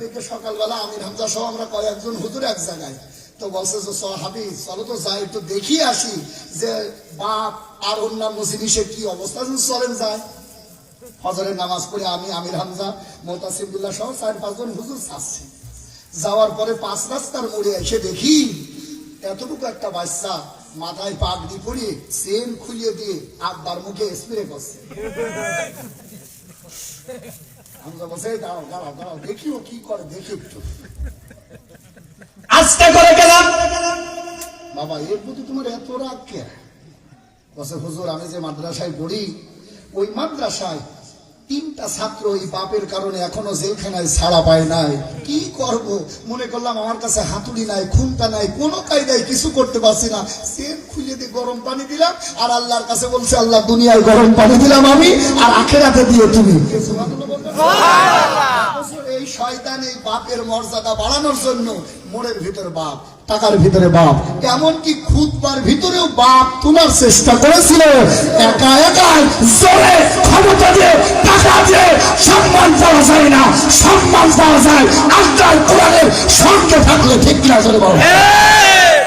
তারিখে সকালবেলা আমির হামজা সহ আমরা কয়েকজন হুজুর এক জায়গায়। তো বলছে যে চ হাবিজ চলো তো যাই, একটু দেখি আসি যে বাপ আর অন্যান্য জিনিসের কি অবস্থা। যে চলেন যায়। ফজরের নামাজ পড়ে আমি, আমির হামজা মোতাসিমুল্লাহ সহ চার পাঁচজন হুজুর ছাড়ছি যাওয়ার পরে পাঁচ রাস্তার মোড়ে এসে দেখি এতটুকু একটা বাচ্চা মাথায় পাগড়ি পরিয়ে চেন খুলিয়ে দিয়ে আব্বার মুখে স্প্রে করছে। হামজা "এই দাঁড়াও দাঁড়াও দাঁড়াও দেখিও কি করে দেখি একটু। আজকে করে গেলাম। বাবা এর প্রতি তোমার এত রাগ কে? বসে হুজুর আমি যে মাদ্রাসায় পড়ি ওই মাদ্রাসায় তিনটা ছাত্র ওই বাপের কারণে এখনও জেলখানায় ছাড়া পায় নাই। কি করব? মনে করলাম আমার কাছে হাতুড়ি নাই খুনটা নাই কোনো কায়দায় কিছু করতে পারছি না। সেন খুলে দিয়ে গরম পানি দিলাম আর আল্লাহর কাছে বলছে আল্লাহ দুনিয়ায় গরম পানি দিলাম আমি আর আখেরাতে দিয়ে তুমি? এই শয়তান এই বাপের মর্যাদা বাড়ানোর জন্য মোড়ের ভিতরে বাপ। টাকার ভিতরে বাপ। এমনকি খুদবার ভিতরেও বাপ তোলার চেষ্টা করেছিল। একা একা জোরে ক্ষমতা দিয়ে, টাকা দিয়ে সম্মান পাওয়া যায় না। সম্মান পাওয়া যায় আজকাল কোরআনের সঙ্গে থাকলে ঠিক কিনা জোরে বাবা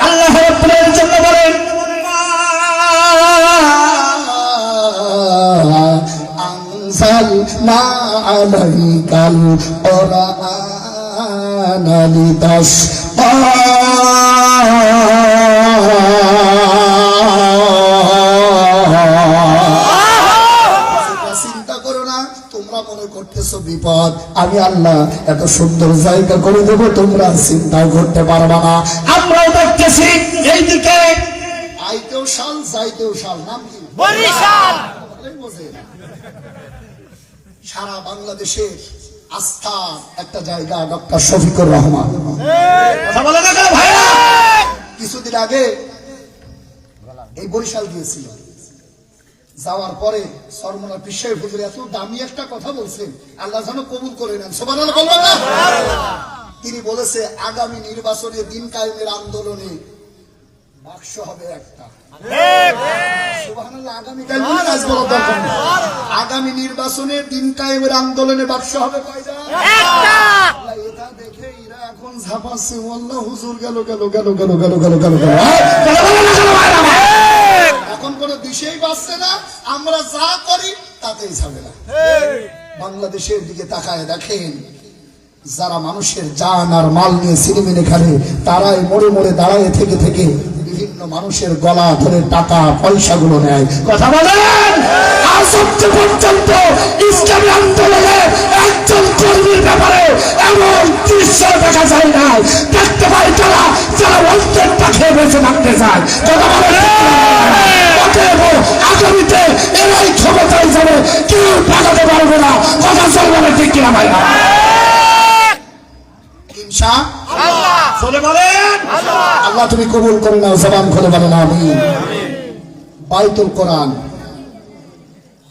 আল্লাহর প্রেম জন্য বলেন আনসাল না আলাইকাল কোরআন আলিদাস চিন্তা করো না তোমরা মনে করতেছো বিপদ আমি আল্লাহ এত সুন্দর জায়গা করে দেবো তোমরা চিন্তা করতে পারবা না। আমরাও দেখতেছি এইদিকে। আইতেও শাল যাইতেও শাল নাম কি? বরিশাল! সারা বাংলাদেশের আস্থা একটা জায়গা ডক্টর শফিকুর রহমান। কিছুদিন আগে এই বরিশাল গিয়েছিল। যাওয়ার পরে সরমনা বিশ্বের হুজুর এত দামি একটা কথা বলছেন আল্লাহ যেন কবুল করে নেন। সবার বলবেন না? তিনি বলেছে আগামী নির্বাচনে দিন কায়েমের আন্দোলনে বাক্স হবে একটা। আগামীকাল কাজ বলার দরকার আগামী নির্বাচনে দিন কায়েমের আন্দোলনে বাক্স হবে কয়টা? এটা দেখে এরা এখন ঝাপাচ্ছে। হুজুর গেল গেল গেল গেল গেল গেল গেল গেল। এখন কোনো দিশেই পাচ্ছে না। আমরা যা করি তাতেই ঝামেলা। বাংলাদেশের দিকে তাকায় দেখেন যারা মানুষের জান আর মাল নিয়ে সিনেমিনে খেলে তারাই মোড়ে মোড়ে দাঁড়ায় থেকে থেকে বিভিন্ন মানুষের গলা ধরে টাকা, পয়সাগুলো নেয়। কথা বলেন? পর্যন্ত ইসলামী আন্দোলনে একজন কর্মীর ব্যাপারে এমন দৃশ্য দেখা যায় না দেখতে পাই তারা যারা পাখে বেঁচে থাকতে চায়। কথা বলেন? আগামীতে এরাই ক্ষমতায় যাবে, কেউ পাঠাতে পারবে না। কথা চলবে না ঠিক কিনা ভাই চলে বলেন। আল্লাহ তুমি কবুল করে নাও জবান খুলে বলে না আমি বাইতুল কোরআন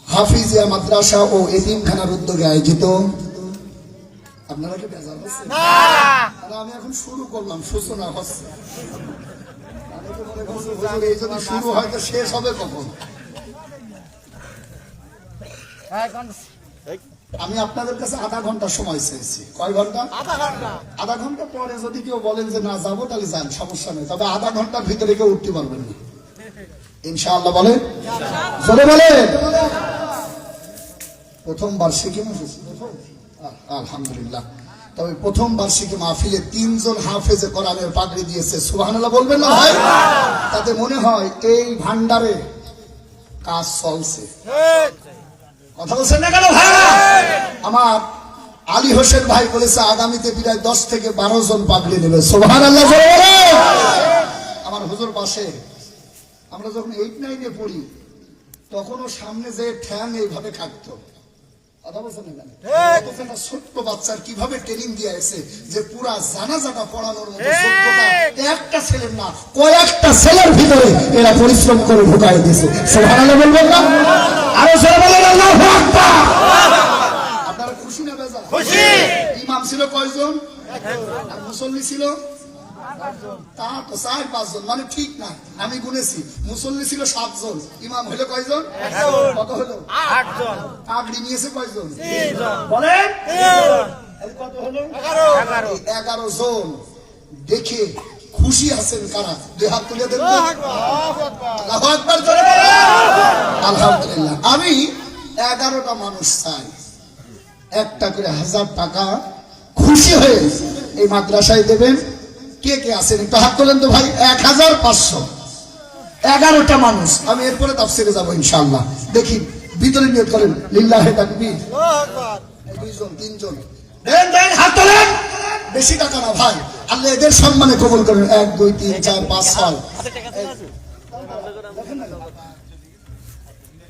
হাফিজিয়া মাদ্রাসা ও এতিমখানার উদ্যোগে আয়োজিত। আপনারা কি বেজার হচ্ছে আমি এখন শুরু করলাম সূচনা হচ্ছে। অনেকে মনে করছে, হুজুর, এই যদি শুরু হয় তো শেষ হবে কখন? আমি আপনাদের কাছে আধা ঘণ্টা সময় চেয়েছি। কয় ঘণ্টা? আধা ঘণ্টা। পরে যদি কেউ বলেন যে না যাব তাহলে যান সমস্যা নেই। তবে আধা ঘণ্টার ভিতরে কেউ উঠতে পারবেন না। ইনশাআল্লাহ বলেন? জোরে বলেন? প্রথম বার্ষিকী আলহামদুলিল্লাহ। তবে প্রথম বার্ষিকী মাহফিলে তিনজন হাফেজে কোরআনের পাগড়ি দিয়েছে। সুবহানাল্লাহ বলবেন না ভাই? তাতে মনে হয় এই ভান্ডারে কাজ চলছে। কথা বলছেন না কেন ভাই আমার আলী হোসেন ভাই বলেছে আগামীতে প্রায় দশ থেকে বারো জন পাগড়ি নেবে। সোহান আল্লাহ আমার হুজুর পাশে আমরা যখন এইট নাইনে পড়ি তখনও সামনে যে ঠ্যাং এইভাবে একটা ছোট্ট বাচ্চার কীভাবে ট্রেনিং দিয়ে আছে যে পুরা জানাজাটা পড়ানোর মতো একটা ছেলের না কয়েকটা ছেলের ভিতরে এরা পরিশ্রম করে ঢুকাই দিয়েছে। সোহান আল্লাহ বলবেন না? আরও সরে বলেন আল্লাহু আকবার। আপনারা খুশি? না বেজা খুশি ইমাম ছিল কয়জন? আর মুসল্লি ছিল? তা তো চার পাঁচজন মানে ঠিক না আমি গুনেছি। মুসল্লি ছিল সাতজন ইমাম হলো কয়জন? কত হলো? আটজন। পাগড়ি নিয়েছে কয়জন? বলেন। কত হলো? এগারো জন। দেখে খুশি আছেন কারা? দুই হাত তুলে। আলহামদুলিল্লাহ। আমি এগারোটা মানুষ চাই। একটা করে হাজার টাকা খুশি হয়ে এই মাদ্রাসায় দেবেন। কে কে আছেন? একটু হাত তোলেন তো ভাই। এক হাজার পাঁচশো। এগারোটা মানুষ। আমি এরপরে তাফসিরে যাব ইনশাল্লাহ দেখি ভিতরে নিয়োগ করেন। লিল্লাহে তাকবীর। দুইজন তিনজন। দেন দেন হাত তোলেন। বেশি টাকা না ভাই। আল্লাহ এদের সম্মানে কবুল করেন। এক দুই তিন চার পাঁচ ছয়।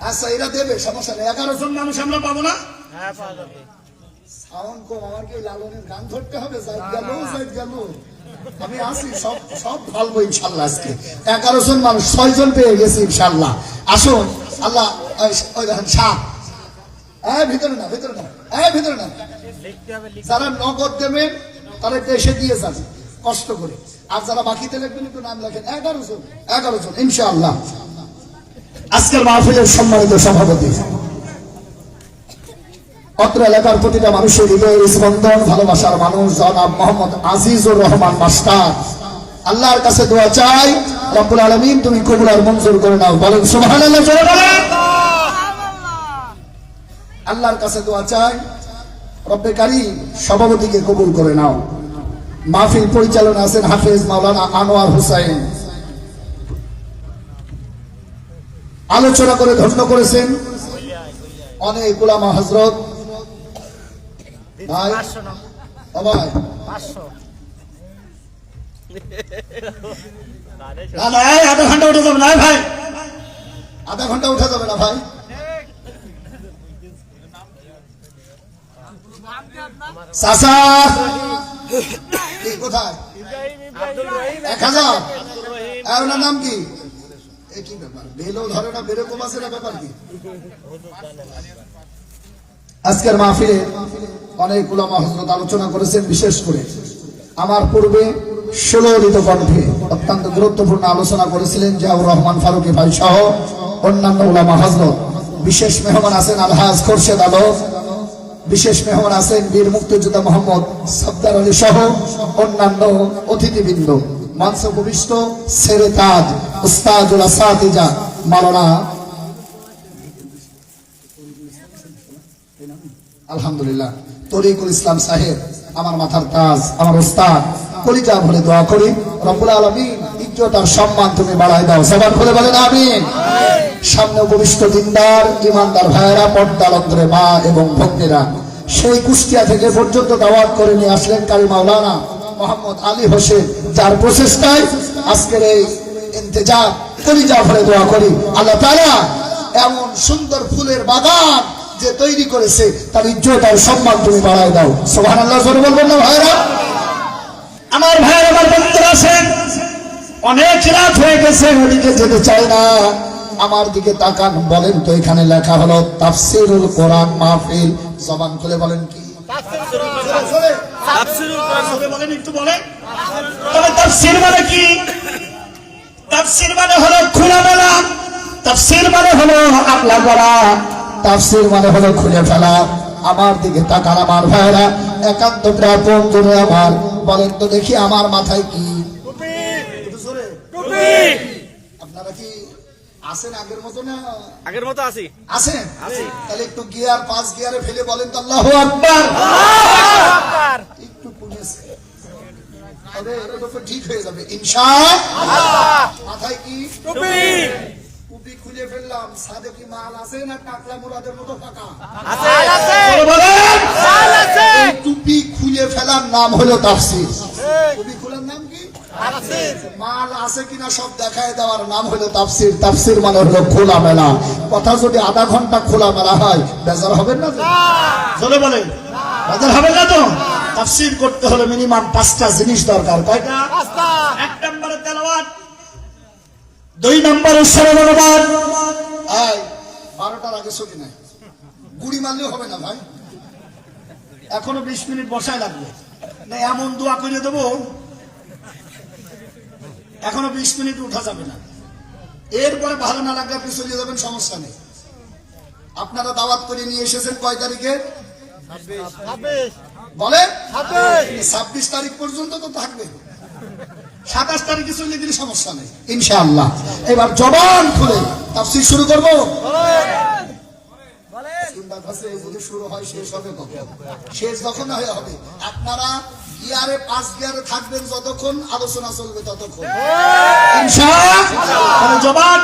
আচ্ছা এরা দেবে সমস্যা নেই। এগারো জন মানুষ আমরা পাবো না? সাউন্ড কম আমার কি লালনের গান ধরতে হবে? জাইদ গেল জাইদ গেল। আমি আসি সব সব ভালবো ইনশাল্লাহ আজকে। এগারো জন মানুষ ছয় জন পেয়ে গেছি ইনশাল্লাহ। আসুন আল্লাহ সাপ। হ্যাঁ ভিতরে না ভিতরে না হ্যাঁ ভিতরে না যারা নগদ দেবেন তারা এসে দিয়ে যান কষ্ট করে। আর যারা বাকিতে লিখবেন একটু নাম লেখেন। এগারো জন এগারো জন ইনশাআল্লাহ। আজকের মাহফিলের সম্মানিত সভাপতি। অত্র এলাকার প্রতিটা মানুষের হৃদয়ের স্পন্দন ভালোবাসার মানুষ জনাব মোহাম্মদ আজিজুর রহমান মাস্টার। আল্লাহর কাছে দোয়া চাই রব্বুল আলমিন তুমি কবুল আর মঞ্জুর করে নাও। বলেন। সুবহানাল্লাহ। আল্লাহর কাছে দোয়া চাই রব্বে কারিম, সভাপতিকে কবুল করে নাও। মাহফিল পরিচালনা আছেন হাফেজ মাওলানা আনোয়ার হুসাইন। আলোচনা করে ধন্য করেছেন অনেক গোলামা হজরত ভাই আধা ঘণ্টা উঠে যাবে না ভাই। আধা ঘণ্টা উঠে যাবে না, ভাই। চাচা। কোথায়? এক হাজার। আর ওনার নাম কি? এ ব্যাপার? বেলো ধরে না বেরো কমাসে না ব্যাপার কি? আজকের মাহফিলে অনেক উলামা হজরত আলোচনা করেছেন বিশেষ করে আমার পূর্বে সুললিত কণ্ঠে অত্যন্ত গুরুত্বপূর্ণ আলোচনা করেছিলেন জিয়াউর রহমান ফারুকি ভাই সহ অন্যান্য উলামা হজরত। বিশেষ মেহমান আছেন আলহাজ খোরশেদ আলম বিশেষ মেহমান আছেন বীর মুক্তিযোদ্ধা মোহাম্মদ সফদার আলী সহ অন্যান্য অতিথিবৃন্দ। মঞ্চ উপবিষ্ট সেরে তাজ উস্তাদুল আসাতিজা মালানা। আলহামদুলিল্লাহ। তরিকুল ইসলাম সাহেব, আমার মাথার তাজ আমার ওস্তাদ কলিজা ভরে দোয়া করি। রব্বুল আলমিন ইজ্জত আর সম্মান তুমি বাড়াই দাও। সবার খুলে বলেন, আমিন। সামনে উপবিষ্ট দিনদার ইমানদার ভাইয়েরা পর্দার অন্তরে মা এবং ভক্তেরা সেই কুষ্টিয়া থেকে পর্যন্ত দাওয়াত করে নিয়ে আসলেন কারি মাওলানা মোহাম্মদ আলী হোসেন, যার প্রচেষ্টায় আজকের এই দোয়া করি। আল্লাহ তাআলা এমন সুন্দর ফুলের বাগান যে তৈরি করেছে, তার ইজ্জত আর সম্মান তুমি বাড়াই দাও। সোহান আল্লাহ বলবেন না আমার ভাইয়ের আমার বন্ধুরা আছেন। অনেক রাত হয়ে গেছে, ওদিকে যেতে চাই না। আমার দিকে তাকান বলেন তো এখানে লেখা হলো তাফসিরুল কোরআন মাহফিল। জবান খুলে বলেন কি? তাফসির মানে কি? তাফসির মানে হলো খোলামেলা তাফসির মানে হলো আমলা করা। তাফসির মানে হলো খুলে ফেলা। আমার দিকে তাকান আমার ভাইরা একান্ত প্রাপন করে আমার বলেন তো দেখি আমার মাথায় কি? আপনারা কি আছেন আগের মতো না? আগের মতো আছি। আছেন তাহলে একটু গিয়ার পাঁচ গিয়ারে ফেলে বলেন তো আল্লাহ আকবার। একটু এটা তো ঠিক হয়ে যাবে। মাথায় কি? টুপি। খুলে ফেললাম। সাদে কি মাল আছে না টাকলা মুরাদের মতো টাকা এই টুপি খুলে ফেলার নাম হলো তাফসির। মাল আছে? কিনা সব দেখায় দেওয়ার নাম হলো তাফসির। তাফসির মানে হলো খোলা মেলা কথা যদি আধা ঘণ্টা খোলা মেলা হয় বেজার হবেন না চলে বলেন। বেজার হবে না তো? তাফসির করতে হলে মিনিমাম পাঁচটা জিনিস দরকার। কয়টা? এক নম্বরে তেলাওয়াত দুই নম্বরে সরবরাবাদ আয় বারোটার আগে ছুটি নাই। গুড়ি মারলেও হবে না ভাই। এখনও বিশ মিনিট বসায় লাগবে। না এমন দোয়া করে দেবো এখনও বিশ মিনিট উঠা যাবে না। এরপরে ভালো না লাগলে আপনি চলে যাবেন, সমস্যা নেই। আপনারা দাওয়াত করে নিয়ে এসেছেন কয় তারিখে? বলে ছাব্বিশ তারিখ পর্যন্ত তো থাকবে। সাতাশ তারিখে চলে গেলে সমস্যা নেই, ইনশাআল্লাহ। এবার জবান খুলে, তাফসির শুরু করব? চিন্তা যদি শুরু হয় শেষ হবে কখন? শেষ যখন হয় হবে। আপনারা গিয়ারে পাঁচ গিয়ারে থাকবেন যতক্ষণ আলোচনা চলবে ততক্ষণ। জবান